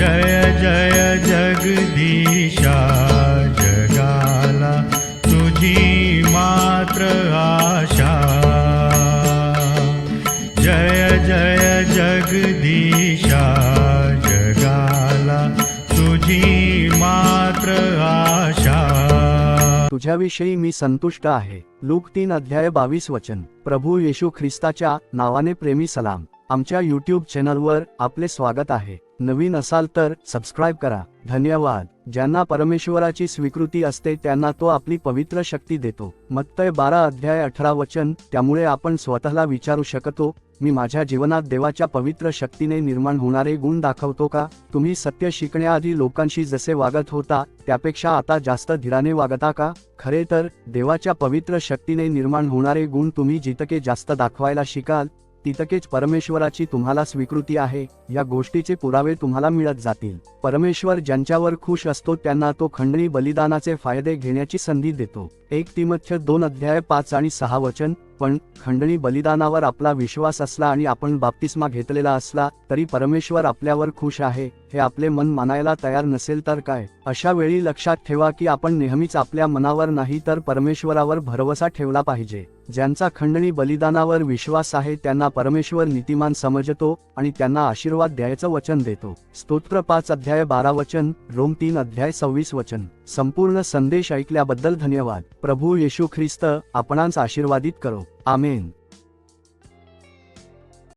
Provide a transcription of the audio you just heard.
जय जय जगदीशा जगाला तुझी मात्र आशा. जय जय जगदीशा जगाला तुझी मात्र आशा. तुझ्याविषयी मी संतुष्ट आहे. लूक तीन अध्याय बावीस वचन. प्रभू येशू ख्रिस्ताच्या नावाने प्रेमी सलाम. आमच्या यूट्यूब चॅनलवर आपले स्वागत आहे. नवीन असाल तर सबस्क्राईब करा. धन्यवाद. ज्यांना परमेश्वराची स्वीकृती असते त्यांना तो आपली पवित्र शक्ती देतो. मत्तय बारा अध्याय अठरा वचन त्यामुळे आपण स्वतःला विचारू शकतो मी माझ्या जीवनात देवाच्या पवित्र शक्तीने निर्माण होणारे गुण दाखवतो का? तुम्ही सत्य शिकण्याआधी लोकांशी जसे वागत होता त्यापेक्षा आता जास्त धीराने वागता का? खरे तर देवाच्या पवित्र शक्तीने निर्माण होणारे गुण तुम्ही जितके जास्त दाखवायला शिकाल तितकेच परमेश्वराची तुम्हाला स्वीकृती आहे या गोष्टीचे पुरावे तुम्हाला मिळत जातील. परमेश्वर ज्यांच्यावर खुश असतो त्यांना तो खंडणी बलिदानाचे फायदे घेण्याची संधी देतो. एक तिमथ्य दोन अध्याय पाच आणि सहा वचन पण खंडणी बलिदानावर आपला विश्वास असला आणि आपण बाप्तिस्मा घेतलेला असला तरी परमेश्वर आपल्यावर खुश आहे हे आपले मन मानायला तयार नसेल तर काय? अशा वेळी लक्षात ठेवा की आपण नेहमीच आपल्या मनावर नाही तर परमेश्वरावर भरवसा ठेवला पाहिजे. ज्यांचा खंडणी बलिदानावर विश्वास आहे त्यांना परमेश्वर नीतिमान समजतो आणि त्यांना आशीर्वाद द्यायचं वचन देतो. स्तोत्र पाच अध्याय बारा वचन रोम तीन अध्याय सव्वीस वचन. संपूर्ण संदेश ऐकल्याबद्दल धन्यवाद. प्रभू येशू ख्रिस्त आपणांस आशीर्वादित करो. 아멘.